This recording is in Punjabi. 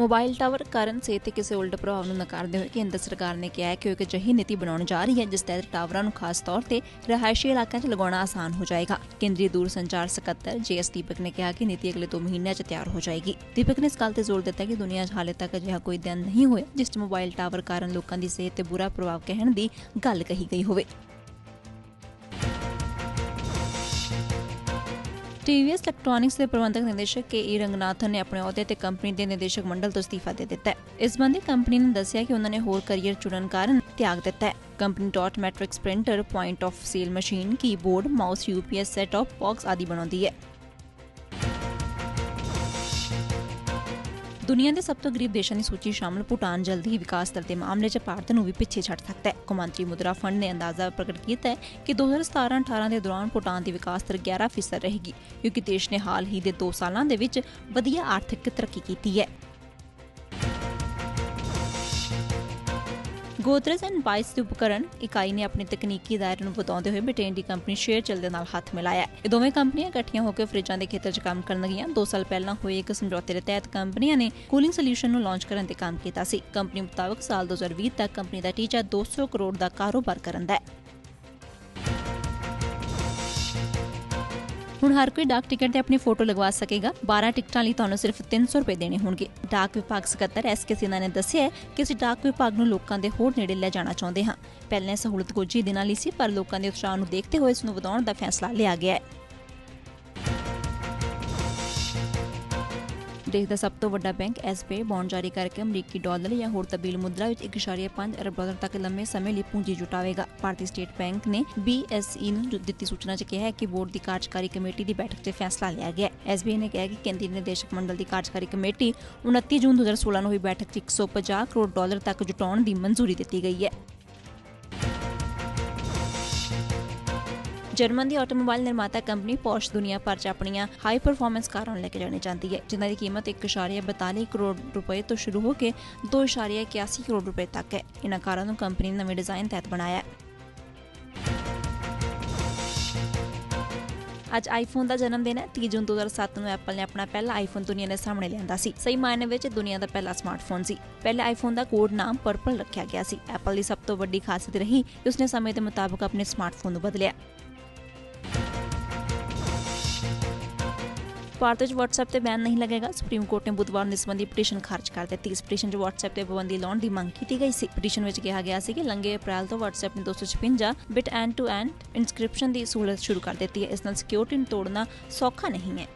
ਮੋਬਾਈਲ ਟਾਵਰ ਕਾਰਨ ਸਿਹਤ ਤੇ ਕਿਸੇ ਉਲਟ ਪ੍ਰਭਾਵ ਨੂੰ ਨਕਾਰਦੇ ਹੋਏ ਕੇਂਦਰ ਸਰਕਾਰ ਨੇ ਕਿਹਾ ਹੈ ਕਿ ਉਹ ਇੱਕ ਅਜਿਹੀ ਨੀਤੀ ਬਣਾਉਣ ਜਾ ਰਹੀ ਹੈ, ਜਿਸ ਤਹਿਤ ਟਾਵਰਾਂ ਨੂੰ ਖਾਸ ਤੌਰ ਤੇ ਰਹਾਇਸ਼ੀ ਇਲਾਕਿਆਂ 'ਚ ਲਗਾਉਣਾ ਆਸਾਨ ਹੋ ਜਾਏਗਾ। ਕੇਂਦਰੀ ਦੂਰ ਸੰਚਾਰ ਸਕੱਤਰ ਜੀਐਸ ਦੀਪਕ ਨੇ ਕਿਹਾ ਕਿ ਨੀਤੀ ਅਗਲੇ 2 ਮਹੀਨਿਆਂ 'ਚ ਤਿਆਰ ਹੋ ਜਾਏਗੀ। ਦੀਪਕ ਨੇ ਇਸ ਗੱਲ ਤੇ ਜ਼ੋਰ ਦਿੱਤਾ ਕਿ ਦੁਨੀਆ 'ਚ ਹਾਲੇ ਤੱਕ ਅਜਿਹਾ ਕੋਈ ਦਿਨ ਨਹੀਂ ਹੋਇਆ, ਜਿਸ 'ਚ ਮੋਬਾਈਲ ਟਾਵਰ ਕਾਰਨ ਲੋਕਾਂ ਦੀ ਸਿਹਤ ਤੇ ਬੁਰਾ ਪ੍ਰਭਾਵ ਕਹਿਣ ਦੀ ਗੱਲ ਕਹੀ ਗਈ ਹੋਵੇ। TVS ਇਲੈਕਟ੍ਰੋਨਿਕਸ ਦੇ ਪ੍ਰਬੰਧਕ ਨਿਰਦੇਸ਼ਕ ਕੇ ਈ ਰੰਗਨਾਥਨ ਨੇ ਆਪਣੇ ਅਹੁਦੇ ਤੇ ਕੰਪਨੀ ਦੇ ਨਿਰਦੇਸ਼ਕ ਮੰਡਲ ਤੋਂ ਅਸਤੀਫਾ ਦੇ ਦਿੱਤਾ ਹੈ। ਇਸ ਸੰਬੰਧੀ ਕੰਪਨੀ ਨੇ ਦੱਸਿਆ ਕਿ ਉਹਨਾਂ ਨੇ ਹੋਰ ਕੈਰੀਅਰ ਚੁਣਨ ਕਾਰਨ ਤਿਆਗ ਦਿੱਤਾ ਹੈ। Company dot matrix printer point of sale machine keyboard mouse UPS set box ਆਦਿ ਬਣਾਉਂਦੀ ਹੈ। ਦੁਨੀਆ ਦੇ ਸਭ ਤੋਂ ਗਰੀਬ ਦੇਸ਼ਾਂ ਦੀ ਸੂਚੀ ਸ਼ਾਮਲ ਭੂਟਾਨ ਜਲਦੀ ਹੀ ਵਿਕਾਸ ਦਰ ਦੇ ਮਾਮਲੇ 'ਚ ਭਾਰਤ ਨੂੰ ਵੀ ਪਿੱਛੇ ਛੱਡ ਸਕਦਾ ਹੈ। ਕੌਮਾਂਤਰੀ ਮੁਦਰਾ ਫੰਡ ਨੇ ਅੰਦਾਜ਼ਾ ਪ੍ਰਗਟ ਕੀਤਾ ਹੈ ਕਿ 2017-18 ਦੇ ਦੌਰਾਨ ਭੂਟਾਨ ਦੀ ਵਿਕਾਸ ਦਰ 11% ਰਹੇਗੀ, ਕਿਉਂਕਿ ਦੇਸ਼ ਨੇ ਹਾਲ ਹੀ ਦੇ 2 ਸਾਲਾਂ ਦੇ ਵਿੱਚ ਵਧੀਆ ਆਰਥਿਕ ਤਰੱਕੀ ਕੀਤੀ ਹੈ। ਗੋਦਰਜ ਐਂਡ ਬਾਈਸ ਦੀ ਉਪਕਰਨ ਇਕਾਈ ਨੇ ਆਪਣੇ ਤਕਨੀਕੀ ਦਾਇਰੇ ਨੂੰ ਵਧਾਉਂਦੇ ਹੋਏ ਬ੍ਰਿਟੇਨ ਦੀ ਕੰਪਨੀ ਸ਼ੇਅਰ ਚੱਲ ਦੇ ਨਾਲ ਹੱਥ ਮਿਲਾਇਆ ਇਹ ਦੋਵੇਂ ਕੰਪਨੀਆਂ ਇਕੱਠੀਆਂ ਹੋ ਕੇ ਫਰਿੱਜਾਂ ਦੇ ਖੇਤਰ 'ਚ ਕੰਮ ਕਰਨ ਲੱਗੀਆਂ 2 ਸਾਲ ਪਹਿਲਾਂ ਹੋਏ ਇੱਕ ਸਮਝੌਤੇ ਦੇ ਤਹਿਤ ਕੰਪਨੀਆਂ ਨੇ ਕੂਲਿੰਗ ਸੋਲੂਸ਼ਨ ਨੂੰ ਲਾਂਚ ਕਰਨ ਤੇ ਕੰਮ ਕੀਤਾ ਸੀ। ਕੰਪਨੀ ਮੁਤਾਬਕ ਸਾਲ 2020 ਤੱਕ ਕੰਪਨੀ ਦਾ ਟੀਚਾ 200 ਕਰੋੜ ਦਾ ਕਾਰੋਬਾਰ ਕਰਨ ਦਾ ਹੈ। ਹੁਣ ਹਰ ਕੋਈ ਡਾਕ ਟਿਕਟ ਤੇ ਆਪਣੀ ਫੋਟੋ ਲਗਵਾ ਸਕੇਗਾ। 12 ਟਿਕਟਾਂ ਲਈ ਤੁਹਾਨੂੰ ਸਿਰਫ 300 ਰੁਪਏ ਦੇਣੇ ਹੋਣਗੇ। ਡਾਕ ਵਿਭਾਗ ਸਕੱਤਰ ਐਸ ਕੇ ਸਿਨਾ ਨੇ ਦੱਸਿਆ ਹੈ ਕਿ ਅਸੀਂ ਡਾਕ ਵਿਭਾਗ ਨੂੰ ਲੋਕਾਂ ਦੇ ਹੋਰ ਨੇੜੇ ਲੈ ਜਾਣਾ ਚਾਹੁੰਦੇ ਹਾਂ। ਪਹਿਲਾਂ ਸਹੂਲਤ ਕੁਝ ਹੀ ਦਿਨਾਂ ਲਈ ਸੀ, ਪਰ ਲੋਕਾਂ ਦੇ ਉਤਸ਼ਾਹ ਨੂੰ ਦੇਖਦੇ ਹੋਏ ਇਸ ਨੂੰ ਵਧਾਉਣ ਦਾ ਫੈਸਲਾ ਲਿਆ ਗਿਆ ਹੈ। ਦੇਸ਼ ਦਾ ਸਭ ਤੋਂ ਵੱਡਾ ਬੈਂਕ ਐਸਬੀਆਈ ਬੌਂਡ ਜਾਰੀ ਕਰਕੇ ਅਮਰੀਕੀ ਡਾਲਰ ਜਾਂ ਹੋਰ ਤਬਦੀਲ ਮੁਦਰਾ ਵਿੱਚ 1.5 ਅਰਬ ਡਾਲਰ ਤੱਕ ਲੰਮੇ ਸਮੇਂ ਲਈ ਪੂੰਜੀ ਜੁਟਾਵੇਗਾ। ਭਾਰਤੀ ਸਟੇਟ ਬੈਂਕ ਨੇ BSE ਨੂੰ ਦਿੱਤੀ ਸੂਚਨਾ 'ਚ ਕਿਹਾ ਹੈ ਕਿ ਬੋਰਡ ਦੀ ਕਾਰਜਕਾਰੀ ਕਮੇਟੀ ਦੀ ਬੈਠਕ 'ਚ ਫੈਸਲਾ ਲਿਆ ਗਿਆ ਹੈ। ਐਸਬੀਆਈ ਨੇ ਕਿਹਾ ਕਿ ਕੇਂਦਰੀ ਨਿਰਦੇਸ਼ਕ ਮੰਡਲ ਦੀ ਕਾਰਜਕਾਰੀ ਕਮੇਟੀ 29 ਜੂਨ 2016 ਨੂੰ ਹੋਈ ਬੈਠਕ 'ਚ 150 ਕਰੋੜ ਡਾਲਰ ਤੱਕ ਜੁਟਾਉਣ ਦੀ ਮਨਜ਼ੂਰੀ ਦਿੱਤੀ ਗਈ ਹੈ। ਜਰਮਨ ਦੀ ਆਟੋਮੋਬਾਈਲ ਨਿਰਮਾਤਾ ਕੰਪਨੀ ਪੋਰਸ਼ ਦੁਨੀਆ ਭਰ 'ਚ ਆਪਣੀਆਂ ਹਾਈ ਪਰਫਾਰਮੈਂਸ ਕਾਰਾਂ ਲੈ ਕੇ ਜਾਣੀ ਚਾਹੁੰਦੀ ਹੈ, ਜਿਨ੍ਹਾਂ ਦੀ ਕੀਮਤ 1.42 ਕਰੋੜ ਰੁਪਏ ਤੋਂ ਸ਼ੁਰੂ ਹੋ ਕੇ 2.81 ਕਰੋੜ ਰੁਪਏ ਤੱਕ ਹੈ। ਇਹਨਾਂ ਕਾਰਾਂ ਨੂੰ ਕੰਪਨੀ ਨੇ ਨਵੇਂ ਡਿਜ਼ਾਈਨ ਤਹਿਤ ਬਣਾਇਆ। ਹੈ ਅੱਜ ਆਈਫੋਨ ਦਾ ਜਨਮ ਦਿਨ ਹੈ। 30 ਜੂਨ 2007 ਨੂੰ ਐਪਲ ਨੇ ਆਪਣਾ ਪਹਿਲਾ ਆਈਫੋਨ ਦੁਨੀਆ ਦੇ ਸਾਹਮਣੇ ਲਿਆਂਦਾ ਸੀ। ਸਹੀ ਮਾਇਨੇ ਵਿੱਚ ਦੁਨੀਆ ਦਾ ਪਹਿਲਾ ਸਮਾਰਟਫੋਨ ਸੀ। ਪਹਿਲੇ ਆਈਫੋਨ ਦਾ ਕੋਡ ਨਾਮ ਪਰਪਲ ਰੱਖਿਆ ਗਿਆ ਸੀ। ਐਪਲ ਦੀ ਸਭ ਤੋਂ ਵੱਡੀ ਖਾਸੀਅਤ ਰਹੀ ਕਿ ਉਸਨੇ ਸਮੇਂ ਦੇ ਮੁਤਾਬਕ ਆਪਣੇ ਸਮਾਰਟਫੋਨ ਨੂੰ ਬਦਲਿਆ। ਭਾਰਤ ਵਿੱਚ WhatsApp ਤੇ ਬੈਨ ਨਹੀਂ ਲੱਗੇਗਾ। ਸੁਪਰੀਮ ਕੋਰਟ ਨੇ ਬੁੱਧਵਾਰ ਨੂੰ ਇਸ ਸੰਬੰਧੀ ਪਟੀਸ਼ਨ ਖਾਰਜ ਕਰ ਦਿੱਤੀ। ਇਸ ਪਟੀਸ਼ਨ 'ਚ WhatsApp ਤੇ ਪਾਬੰਦੀ ਲਾਉਣ ਦੀ ਮੰਗ ਕੀਤੀ ਗਈ ਸੀ। ਪਟੀਸ਼ਨ ਵਿੱਚ ਕਿਹਾ ਗਿਆ ਸੀ ਕਿ ਲੰਘੇ ਅਪ੍ਰੈਲ ਤੋਂ WhatsApp ਨੇ 256 bit end to end encryption ਦੀ ਸਹੂਲਤ ਸ਼ੁਰੂ ਕਰ ਦਿੱਤੀ ਹੈ। ਇਸ ਨਾਲ ਸਿਕਿਉਰਿਟੀ ਨੂੰ ਤੋੜਨਾ ਸੌਖਾ ਨਹੀਂ ਹੈ।